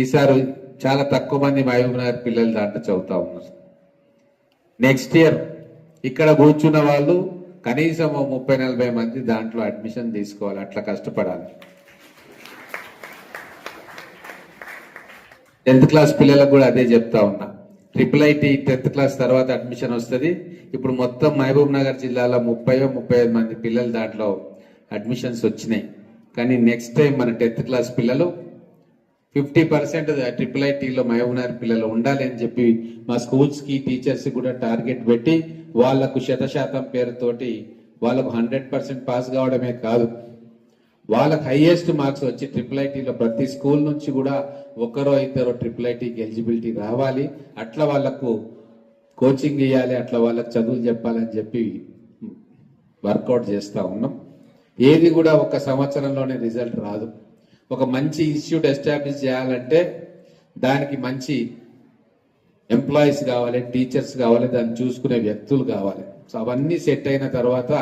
ఈసారి చాలా తక్కువ మంది మహబూబ్ నగర్ పిల్లలు దాంట్లో చదువుతా ఉన్నారు. నెక్స్ట్ ఇయర్ ఇక్కడ కూర్చున్న వాళ్ళు కనీసం ముప్పై నలభై మంది దాంట్లో అడ్మిషన్ తీసుకోవాలి. అట్లా కష్టపడాలి. టెన్త్ క్లాస్ పిల్లలకు కూడా అదే చెప్తా ఉన్నా. ట్రిపుల్ ఐటీ టెన్త్ క్లాస్ తర్వాత అడ్మిషన్ వస్తుంది. ఇప్పుడు మొత్తం మహబూబ్ నగర్ జిల్లాలో ముప్పై ముప్పై ఐదు మంది పిల్లలు దాంట్లో అడ్మిషన్స్ వచ్చినాయి. కానీ నెక్స్ట్ టైం మన టెన్త్ క్లాస్ పిల్లలు ఫిఫ్టీ పర్సెంట్ ట్రిపుల్ ఐటీలో మహబూబ్ పిల్లలు ఉండాలి అని చెప్పి మా స్కూల్స్కి టీచర్స్ కూడా టార్గెట్ పెట్టి వాళ్ళకు శతశాతం పేరుతోటి వాళ్ళకు హండ్రెడ్ పర్సెంట్ పాస్ కావడమే కాదు. వాళ్ళకి హైయెస్ట్ మార్క్స్ వచ్చి ట్రిపుల్ ఐటీలో ప్రతి స్కూల్ నుంచి కూడా ఒకరో ఇద్దరు ట్రిపుల్ ఐటీకి ఎలిజిబిలిటీ రావాలి. అట్లా వాళ్ళకు కోచింగ్ ఇవ్వాలి అట్లా వాళ్ళకి చదువులు చెప్పాలని చెప్పి వర్కౌట్ చేస్తూ ఉన్నాం. ఏది కూడా ఒక సంవత్సరంలోనే రిజల్ట్ రాదు. ఒక మంచి ఇన్స్టిట్యూట్ ఎస్టాబ్లిష్ చేయాలంటే దానికి మంచి ఎంప్లాయీస్ కావాలి టీచర్స్ కావాలి దాన్ని చూసుకునే వ్యక్తులు కావాలి. సో అవన్నీ సెట్ అయిన తర్వాత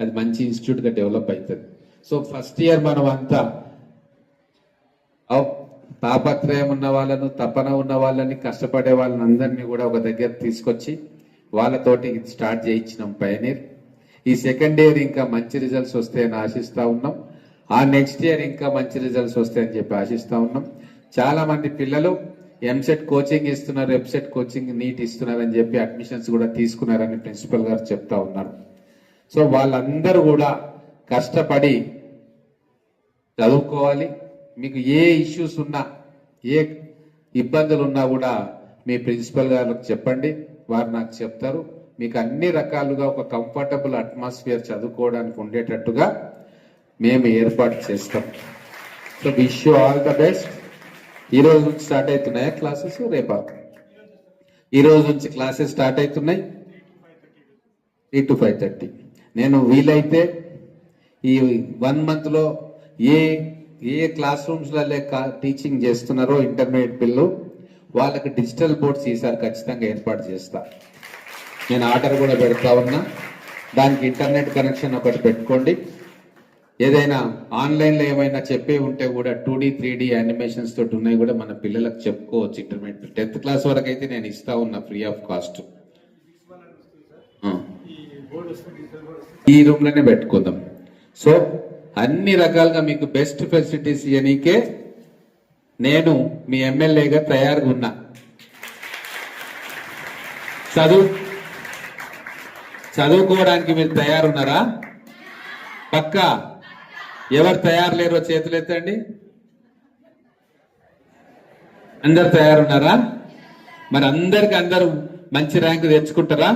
అది మంచి ఇన్స్టిట్యూట్గా డెవలప్ అవుతుంది సో ఫస్ట్ ఇయర్ మనం అంతా తాపత్రయం ఉన్న వాళ్ళను తపన ఉన్న వాళ్ళని కష్టపడే వాళ్ళని అందరినీ కూడా ఒక దగ్గర తీసుకొచ్చి వాళ్ళతోటి స్టార్ట్ చేయించినాం పయనీర్ ఈ సెకండ్ ఇయర్ ఇంకా మంచి రిజల్ట్స్ వస్తాయని ఆశిస్తూ ఉన్నాం. ఆ నెక్స్ట్ ఇయర్ ఇంకా మంచి రిజల్ట్స్ వస్తాయని చెప్పి ఆశిస్తా ఉన్నాం. చాలా మంది పిల్లలు ఎంసెట్ కోచింగ్ ఇస్తున్నారు ఎంసెట్ కోచింగ్ నీట్ ఇస్తున్నారని చెప్పి అడ్మిషన్స్ కూడా తీసుకున్నారని ప్రిన్సిపల్ గారు చెప్తా ఉన్నారు. సో వాళ్ళందరూ కూడా కష్టపడి చదువుకోవాలి. మీకు ఏ ఇష్యూస్ ఉన్నా ఏ ఇబ్బందులు ఉన్నా కూడా మీ ప్రిన్సిపల్ గారికి చెప్పండి. వారు నాకు చెప్తారు. మీకు అన్ని రకాలుగా ఒక కంఫర్టబుల్ అట్మాస్ఫియర్ చదువుకోవడానికి ఉండేటట్టుగా మేము ఏర్పాటు చేస్తాం. So wish you all the best ఈ రోజు నుంచి స్టార్ట్ అవుతున్నాయా క్లాసెస్ రేపా? ఈ రోజు నుంచి క్లాసెస్ స్టార్ట్ అవుతున్నాయి? త్రీ టు ఫైవ్ థర్టీ నేను వీలైతే ఈ వన్ మంత్లో ఏ ఏ క్లాస్ రూమ్స్లో లేక టీచింగ్ చేస్తున్నారో ఇంటర్మీడియట్ పిల్లలు వాళ్ళకి డిజిటల్ బోర్డ్స్ ఈసారి ఖచ్చితంగా ఏర్పాటు చేస్తా. నేను ఆర్డర్ కూడా పెడతా ఉన్నా. దానికి ఇంటర్నెట్ కనెక్షన్ ఒకటి పెట్టుకోండి. ఏదైనా ఆన్లైన్లో ఏమైనా చెప్పే ఉంటే కూడా two D three D animations తోటి ఉన్నాయి కూడా మన పిల్లలకు చెప్పుకోవచ్చు ఇంటర్మీడియట్ టెన్త్ క్లాస్ వరకు అయితే నేను ఇస్తా ఉన్నా ఫ్రీ ఆఫ్ కాస్ట్. ఈ రూమ్లోనే పెట్టుకుందాం. సో అన్ని రకాలుగా మీకు బెస్ట్ ఫెసిలిటీస్ ఇయనీకే నేను మీ ఎమ్మెల్యేగా తయారుగా ఉన్నా. చదువు చదువుకోవడానికి మీరు తయారున్నారా? పక్కా? ఎవరు తయారు లేరో చేతులు ఎత్తండి? అందరు తయారున్నారా? మరి అందరికి అందరూ మంచి ర్యాంక్ తెచ్చుకుంటారా?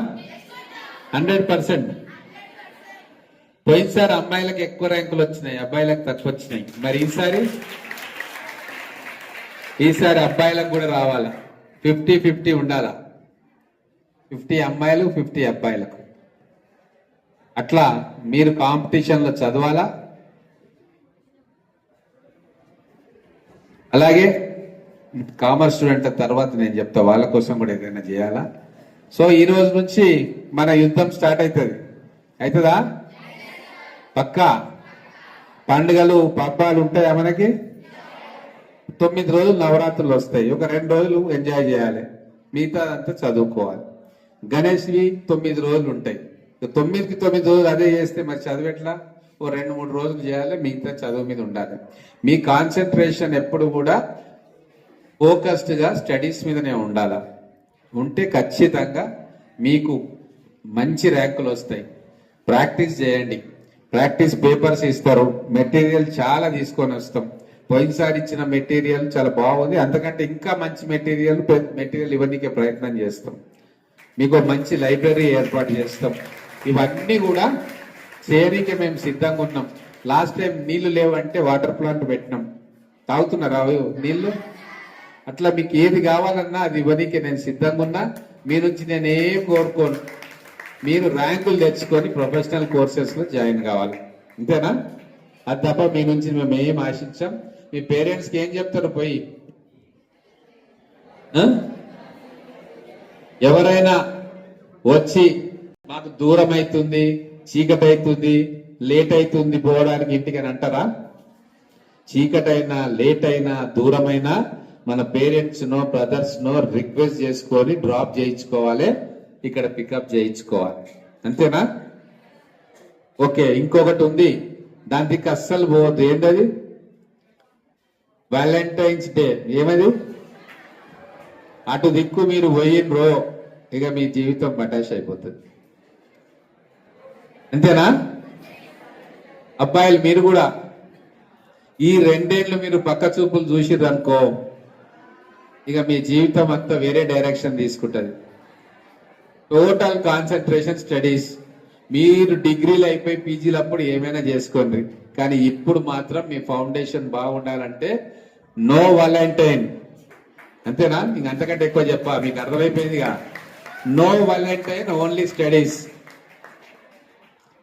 Hundred percent. పోయినసారి అమ్మాయిలకు ఎక్కువ ర్యాంకులు వచ్చినాయి అబ్బాయిలకు తక్కువ వచ్చినాయి. మరి ఈసారి? ఈసారి అబ్బాయిలకు కూడా రావాలా? ఫిఫ్టీ ఫిఫ్టీ ఉండాలా? ఫిఫ్టీ అమ్మాయిలు ఫిఫ్టీ అబ్బాయిలకు. అట్లా మీరు కాంపిటీషన్లో చదవాలా? అలాగే కామర్స్ స్టూడెంట్ తర్వాత నేను చెప్తా వాళ్ళ కోసం కూడా ఏదైనా చేయాలా? సో ఈ రోజు నుంచి మన యుద్ధం స్టార్ట్ అవుతుంది అవుతుందా పక్కా? పండుగలు పబ్బాలు ఉంటాయా మనకి? తొమ్మిది రోజులు నవరాత్రులు వస్తాయి. ఒక రెండు రోజులు ఎంజాయ్ చేయాలి. మిగతా అంతా చదువుకోవాలి. గణేష్వి తొమ్మిది రోజులు ఉంటాయి. తొమ్మిదికి తొమ్మిది రోజులు అదే చేస్తే మరి చదివేట్లా ఓ రెండు మూడు రోజులు చేయాలి మిగతా చదువు మీద ఉండాలి. మీ కాన్సన్ట్రేషన్ ఎప్పుడు కూడా ఫోకస్డ్గా స్టడీస్ మీదనే ఉండాలి. ఉంటే ఖచ్చితంగా మీకు మంచి ర్యాంకులు వస్తాయి. ప్రాక్టీస్ చేయండి. ప్రాక్టీస్ పేపర్స్ ఇస్తారు. మెటీరియల్ చాలా తీసుకొని వస్తాం. పోయినసారి ఇచ్చిన మెటీరియల్ చాలా బాగుంది. అంతకంటే ఇంకా మంచి మెటీరియల్ మెటీరియల్ ఇవ్వడానికి ప్రయత్నం చేస్తాం. మీకు మంచి లైబ్రరీ ఏర్పాటు చేస్తాం. ఇవన్నీ కూడా చేయడానికి మేము సిద్ధంగా ఉన్నాం. లాస్ట్ టైం నీళ్ళు లేవంటే వాటర్ ప్లాంట్ పెట్టినాం. తాగుతున్నారా నీళ్ళు? అట్లా మీకు ఏది కావాలన్నా అది ఇవ్వనీకి నేను సిద్ధంగా ఉన్నా. మీ నుంచి నేను ఏం కోరుకోను. మీరు ర్యాంకులు తెచ్చుకొని ప్రొఫెషనల్ కోర్సెస్లో జాయిన్ కావాలి. అంతేనా? అది తప్ప మీ నుంచి మేము ఏం ఆశించాం. మీ పేరెంట్స్కి ఏం చెప్తారు పోయి? ఎవరైనా వచ్చి మాకు దూరం అవుతుంది చీకటి అవుతుంది లేట్ అవుతుంది పోవడానికి ఇంటికి అని అంటారా? చీకటైనా లేట్ అయినా దూరమైనా మన పేరెంట్స్ నో బ్రదర్స్ నో రిక్వెస్ట్ చేసుకొని డ్రాప్ చేయించుకోవాలి ఇక్కడ పికప్ చేయించుకోవాలి. అంతేనా? ఓకే ఇంకొకటి ఉంది. దాని అస్సలు పోవద్దు. ఏంటది? Valentine's day. ఏమది? అటు దిక్కు మీరు పోయినరో ఇక మీ జీవితం బటాష్ అయిపోతుంది. అంతేనా? అబ్బాయిలు మీరు కూడా. ఈ రెండేళ్ళు మీరు పక్క చూపులు చూసిర్రు అనుకో ఇక మీ జీవితం అంతా వేరే డైరెక్షన్ తీసుకుంటుంది. Total concentration studies. మీరు డిగ్రీలు అయిపోయి పీజీలు అప్పుడు ఏమైనా చేసుకోండి. కానీ ఇప్పుడు మాత్రం మీ ఫౌండేషన్ బాగుండాలంటే నో వాలంటైన్. అంతేనా? ఇంక అంతకంటే ఎక్కువ చెప్పా మీకు అర్థమైపోయిందిగా. No valentine only studies.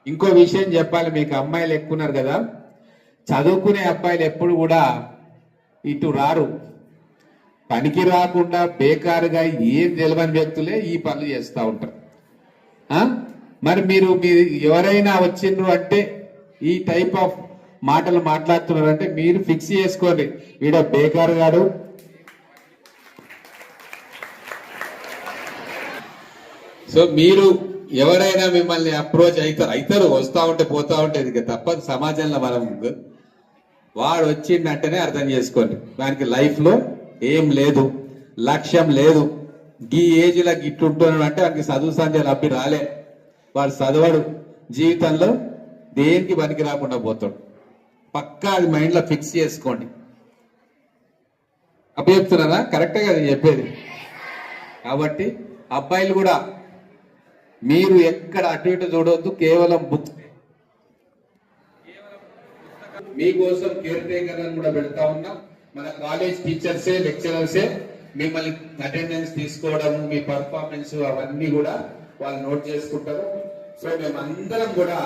ఇంకో విషయం చెప్పాలి మీకు అమ్మాయిలు ఎక్కున్నారు కదా. చదువుకునే అబ్బాయిలు ఎప్పుడు కూడా ఇటు రారు. పనికి రాకుండా బేకారుగా ఏం తెలియని వ్యక్తులే ఈ పనులు చేస్తూ ఉంటారు. మరి మీరు మీరు ఎవరైనా వచ్చిండ్రు అంటే ఈ టైప్ ఆఫ్ మాటలు మాట్లాడుతున్నారంటే మీరు ఫిక్స్ చేసుకోండి. వీడ బేకారు గాడు. సో మీరు ఎవరైనా మిమ్మల్ని అప్రోచ్ అవుతారు అవుతారు వస్తూ ఉంటే పోతూ ఉంటే ఇక తప్పదు. సమాజంలో మనం వాడు వచ్చిందంటేనే అర్థం చేసుకోండి. దానికి లైఫ్లో ఏం లేదు లక్ష్యం లేదు. ఈ ఏజ్లో గిట్టుంటున్నాడు అంటే వాడికి చదువు సంధ్యలు అబ్బి రాలే. వాడు చదవడు. జీవితంలో దేనికి పనికి రాకుండా పోతాడు. పక్కా అది మైండ్లో ఫిక్స్ చేసుకోండి. అప్పు చెప్తున్నారా కరెక్టే కదా చెప్పేది. కాబట్టి అబ్బాయిలు కూడా మీరు ఎక్కడ అటు ఇటు చూడవద్దు కేవలం బుక్ మీకోసం కేర్ టేకర్ అని కూడా పెడతా ఉన్నాం. మన కాలేజ్ టీచర్సే లెక్చరర్సే మిమ్మల్ని అటెండెన్స్ తీసుకోవడం మీ పర్ఫార్మెన్స్ అవన్నీ కూడా వాళ్ళు నోట్ చేసుకుంటారు. సో మేమందరం కూడా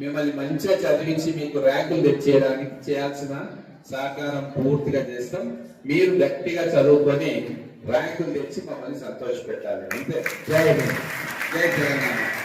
మిమ్మల్ని మంచిగా చదివించి మీకు ర్యాంకులు తెచ్చేయడానికి చేయాల్సిన సహకారం పూర్తిగా చేస్తాం. మీరు గట్టిగా చదువుకొని ర్యాంకులు తెచ్చి మమ్మల్ని సంతోష పెట్టాలి అంతే Dez.